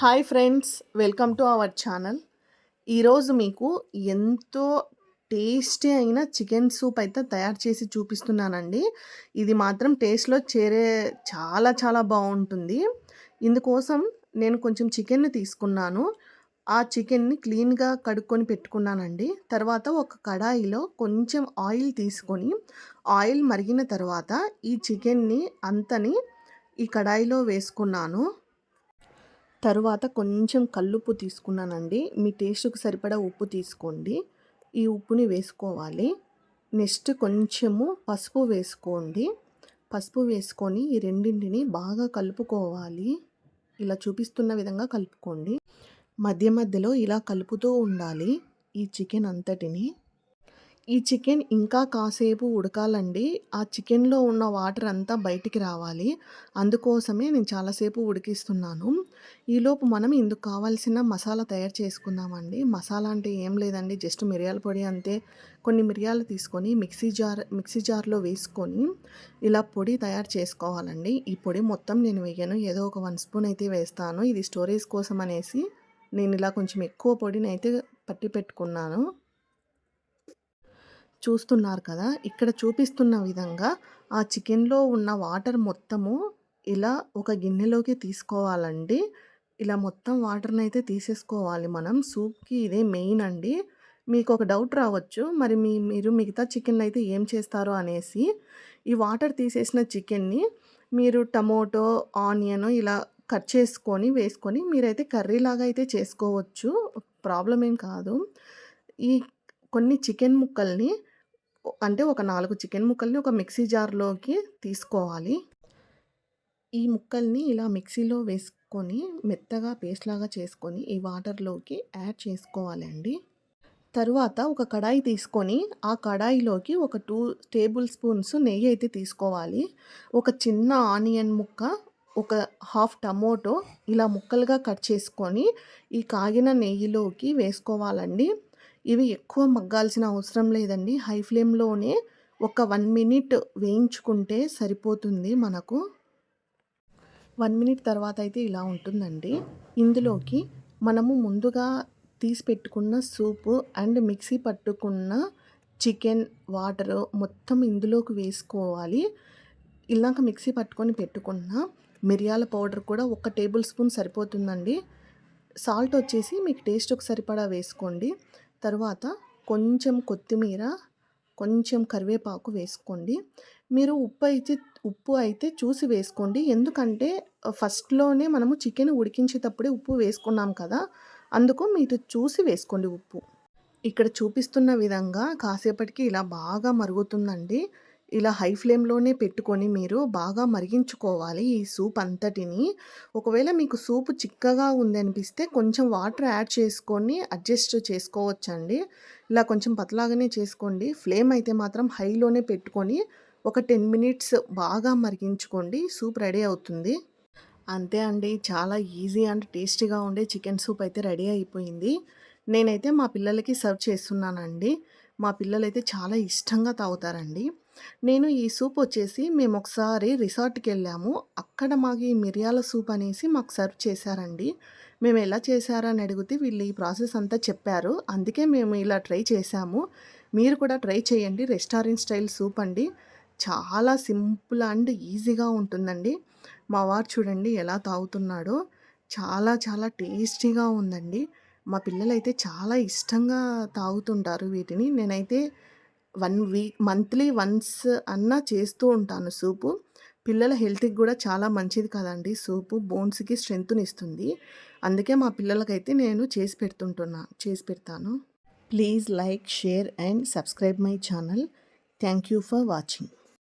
Hi friends welcome to our channel. ఈరోజు మీకు ఎంతో టేస్టీ అయిన చికెన్ సూప్ అయితే తయారు చేసి చూపిస్తున్నానండి. ఇది మాత్రం టేస్ట్లో చేరే చాలా చాలా బాగుంటుంది. ఇందుకోసం నేను కొంచెం చికెన్ని తీసుకున్నాను. ఆ చికెన్ని క్లీన్గా కడుక్కొని పెట్టుకున్నానండి. తర్వాత ఒక కడాయిలో కొంచెం ఆయిల్ తీసుకొని ఆయిల్ మరిగిన తర్వాత ఈ చికెన్ని అంతని ఈ కడాయిలో వేసుకున్నాను. తరువాత కొంచెం కల్లుప్పు తీసుకున్నానండి. మీ టేస్ట్కి సరిపడా ఉప్పు తీసుకోండి. ఈ ఉప్పుని వేసుకోవాలి. నెక్స్ట్ కొంచెము పసుపు వేసుకోండి. పసుపు వేసుకొని ఈ రెండింటిని బాగా కలుపుకోవాలి. ఇలా చూపిస్తున్న విధంగా కలుపుకోండి. మధ్య మధ్యలో ఇలా కలుపుతూ ఉండాలి ఈ చికెన్ అంతటిని. ఈ చికెన్ ఇంకా కాసేపు ఉడకాలండి. ఆ చికెన్లో ఉన్న వాటర్ అంతా బయటికి రావాలి. అందుకోసమే నేను చాలాసేపు ఉడికిస్తున్నాను. ఈలోపు మనం ఇందుకు కావాల్సిన మసాలా తయారు చేసుకుందామండి. మసాలా అంటే ఏం లేదండి. జస్ట్ మిరియాల పొడి అంతే. కొన్ని మిరియాలు తీసుకొని మిక్సీ జార్ మిక్సీ జార్లో వేసుకొని ఇలా పొడి తయారు చేసుకోవాలండి. ఈ పొడి మొత్తం నేను వేయను. ఏదో ఒక వన్ స్పూన్ అయితే వేస్తాను. ఇది స్టోరేజ్ కోసం అనేసి నేను ఇలా కొంచెం ఎక్కువ పొడిని అయితే పట్టి పెట్టుకున్నాను. చూస్తున్నారు కదా! ఇక్కడ చూపిస్తున్న విధంగా ఆ చికెన్లో ఉన్న వాటర్ మొత్తము ఇలా ఒక గిన్నెలోకి తీసుకోవాలండి. ఇలా మొత్తం వాటర్ని అయితే తీసేసుకోవాలి మనం. సూప్కి ఇదే మెయిన్ అండి. మీకు ఒక డౌట్ రావచ్చు. మరి మీ మీరు మిగతా చికెన్ అయితే ఏం చేస్తారో అనేసి ఈ వాటర్ తీసేసిన చికెన్ని మీరు టమోటో ఆనియన్ ఇలా కట్ చేసుకొని వేసుకొని మీరైతే కర్రీలాగా అయితే చేసుకోవచ్చు. ప్రాబ్లం ఏం కాదు. ఈ కొన్ని చికెన్ ముక్కల్ని అంటే ఒక నాలుగు చికెన్ ముక్కల్ని ఒక మిక్సీ జార్లోకి తీసుకోవాలి. ఈ ముక్కల్ని ఇలా మిక్సీలో వేసుకొని మెత్తగా పేస్ట్ లాగా చేసుకొని ఈ వాటర్లోకి యాడ్ చేసుకోవాలండి. తరువాత ఒక కడాయి తీసుకొని ఆ కడాయిలోకి ఒక టూ టేబుల్ స్పూన్స్ నెయ్యి అయితే తీసుకోవాలి. ఒక చిన్న ఆనియన్ ముక్క ఒక హాఫ్ టమోటో ఇలా ముక్కలుగా కట్ చేసుకొని ఈ కాగిన నెయ్యిలోకి వేసుకోవాలండి. ఇవి ఎక్కువ మగ్గాల్సిన అవసరం లేదండి. హై ఫ్లేమ్లోనే ఒక వన్ మినిట్ వేయించుకుంటే సరిపోతుంది మనకు. వన్ మినిట్ తర్వాత అయితే ఇలా ఉంటుందండి. ఇందులోకి మనము ముందుగా తీసి పెట్టుకున్న సూపు అండ్ మిక్సీ పట్టుకున్న చికెన్ వాటర్ మొత్తం ఇందులోకి వేసుకోవాలి. ఇలాక మిక్సీ పట్టుకొని పెట్టుకున్న మిరియాల పౌడర్ కూడా ఒక టేబుల్ స్పూన్ సరిపోతుందండి. సాల్ట్ వచ్చేసి మీకు టేస్ట్ ఒక సరిపడా వేసుకోండి. తర్వాత కొంచెం కొత్తిమీర కొంచెం కరివేపాకు వేసుకోండి. మీరు ఉప్పు అయితే ఉప్పు అయితే చూసి వేసుకోండి. ఎందుకంటే ఫస్ట్లోనే మనము చికెన్ ఉడికించేటప్పుడే ఉప్పు వేసుకున్నాం కదా అందుకు మీరు చూసి వేసుకోండి ఉప్పు. ఇక్కడ చూపిస్తున్న విధంగా కాసేపటికి ఇలా బాగా మరుగుతుందండి. ఇలా హై ఫ్లేమ్లోనే పెట్టుకొని మీరు బాగా మరిగించుకోవాలి ఈ సూప్ అంతటిని. ఒకవేళ మీకు సూప్ చిక్కగా ఉంది అనిపిస్తే కొంచెం వాటర్ యాడ్ చేసుకొని అడ్జస్ట్ చేసుకోవచ్చండి. ఇలా కొంచెం పతలాగానే చేసుకోండి. ఫ్లేమ్ అయితే మాత్రం హైలోనే పెట్టుకొని ఒక టెన్ మినిట్స్ బాగా మరిగించుకోండి. సూప్ రెడీ అవుతుంది. అంతే అండి. చాలా ఈజీ అండ్ టేస్టీగా ఉండే చికెన్ సూప్ అయితే రెడీ అయిపోయింది. నేనైతే మా పిల్లలకి సర్వ్ చేస్తున్నానండి. మా పిల్లలైతే చాలా ఇష్టంగా తాగుతారండి. నేను ఈ సూప్ వచ్చేసి మేము ఒకసారి రిసార్ట్కి వెళ్ళాము అక్కడ మాకు ఈ మిరియాల సూప్ అనేసి మాకు సర్వ్ చేశారండి. మేము ఎలా చేశారని అడిగితే వీళ్ళు ఈ ప్రాసెస్ అంతా చెప్పారు. అందుకే మేము ఇలా ట్రై చేశాము. మీరు కూడా ట్రై చేయండి. రెస్టారెంట్ స్టైల్ సూప్ అండి. చాలా సింపుల్ అండ్ ఈజీగా ఉంటుందండి. మా వారు చూడండి ఎలా తాగుతున్నాడో. చాలా చాలా టేస్టీగా ఉందండి. మా పిల్లలైతే చాలా ఇష్టంగా తాగుతుంటారు వీటిని. నేనైతే వన్ వీక్ మంత్లీ వన్స్ అన్నా చేస్తూ ఉంటాను సూపు. పిల్లల హెల్త్కి కూడా చాలా మంచిది కదండి సూపు. బోన్స్కి స్ట్రెంగ్త్ని ఇస్తుంది అందుకే మా పిల్లలకైతే నేను చేసి పెడుతుంటున్నా చేసి పెడతాను. Please like share and subscribe my channel. Thank you for watching.